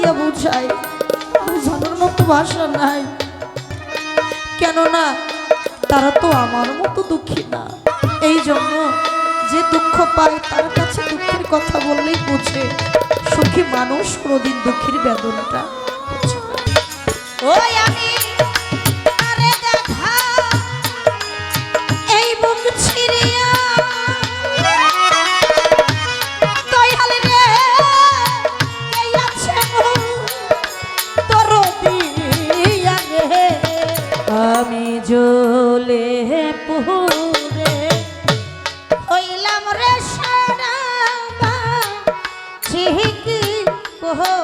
দিয়ে বুঝাই, বোঝানোর মতো ভাষা নাই। কেননা তারা তো আমার মতো দুঃখী না। এই জন্য যে দুঃখ পায়, তার কাছে দুঃখের কথা বললেই বুঝে। সুখী মানুষ কোনোদিন দুঃখের বেদনটা ও oh, oh.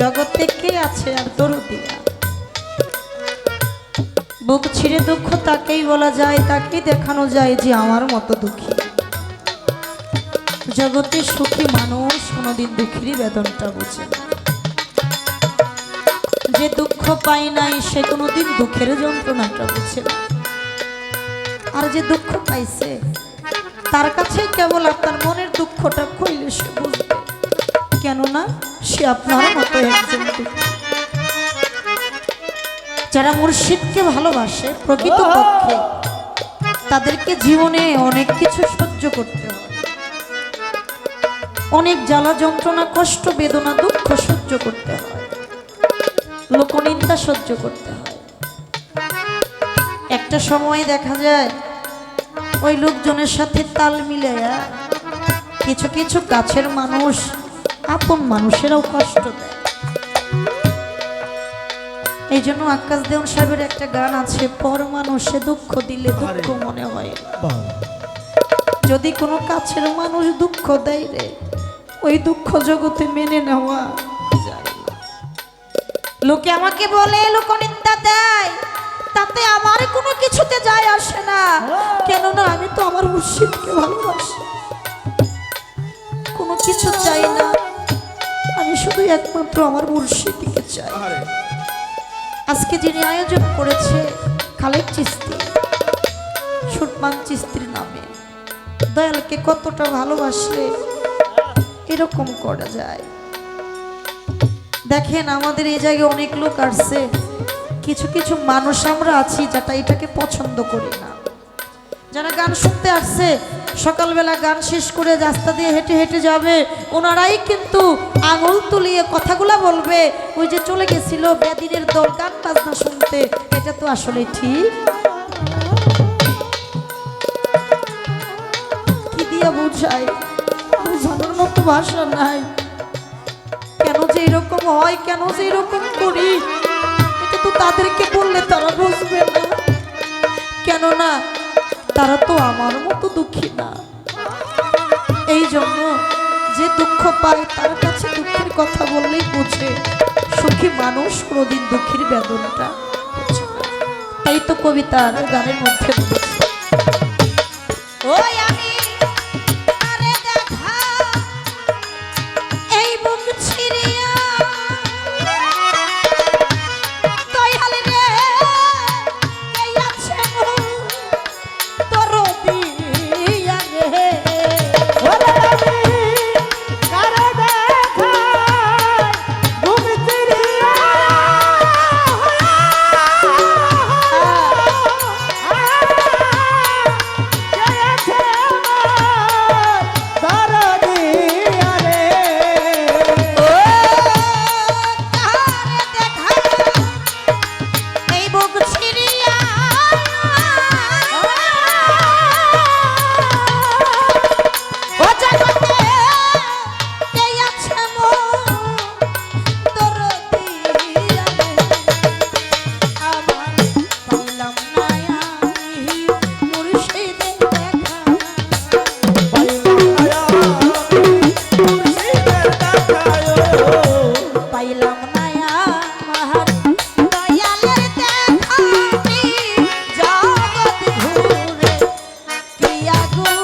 জগতে কে আছে আর দরদিয়া বুক ছিঁড়ে দুঃখ তাকেই বলা যায়, তাকেই দেখানো যায় যে আমার মতো দুঃখী। জগতে সুখী মানুষ কোনোদিন দুঃখীরই বেদনটা বুঝে যে দুঃখ পাই নাই, সে কোনোদিন দুঃখের যন্ত্রণাটা বুঝে আর যে দুঃখ পাইছে, তার কাছেই কেবল আপনার মনের দুঃখটা কইলে সে বুঝবে। কেননা সে আপনার মতো একজন যারা মুর্শিদকে ভালোবাসে প্রকৃতপক্ষে তাদেরকে জীবনে অনেক কিছু সহ্য করতে হয়। অনেক জ্বালা যন্ত্রণা, কষ্ট, বেদনা, দুঃখ সহ্য করতে হয়। লোকনিন্দা সহ্য করতে হয়। একটা সময় দেখা যায়, ওই লোকজনের সাথে তাল মিলে কিছু কিছু কাছের মানুষ আপন মানুষেরাও কষ্ট দেয়। এই জন্য আকাশ দেওয়ান সাহেবের একটা গান আছে পর মানুষে দুঃখ দিলে দুঃখ মনে হয় যদি কোনো কাছের মানুষ দুঃখ দেয় রে ওই দুঃখ জগতে মেনে নেওয়া যায় লোকে আমাকে বলে লোকনিন্দা দেয় তাতে আমার কোনো কিছুতে যায় আসে না। কেননা আমি তো আমার মুর্শিদকে ভালোবাসি। কোনো কিছু চাই না। একমাত্র আমার মুর্শিদকে চাই। আজকে যিনি আয়োজন করেছে খালেদ চিস্তি সুটমান চিস্তির নামে। দয়ালকে কতটা ভালোবাসলে এরকম করা যায়। দেখেন আমাদের এই জায়গায় অনেক লোক আসছে। কিছু কিছু মানুষ আমরা আছি যেটা এটাকে পছন্দ করি না। যারা গান শুনতে আসছে সকালবেলা গান শেষ করে রাস্তা দিয়ে হেঁটে হেঁটে যাবে। ওনারাই কিন্তু আঙুল তুলিয়ে কথাগুলা বলবে। ওই যে চলে গেছিল বেদিনের দল গান বাজনা শুনতে। এটা তো আসলে ঠিক। কি দিয়ে মতো ভাষা নাই। কেন যে এরকম হয়, কেন যে এরকম করি? এটা তো তাদেরকে বললে তারা বুঝবে না। কেননা তারা তো আমার মতো দুঃখী না। এই জন্য যে দুঃখ পায় তার কাছে দুঃখের কথা বললেই বুঝে, সুখী মানুষ কোনোদিন দুঃখের বেদনটা তাই তো কবিতার গানের মধ্যে বলেছে। আগুন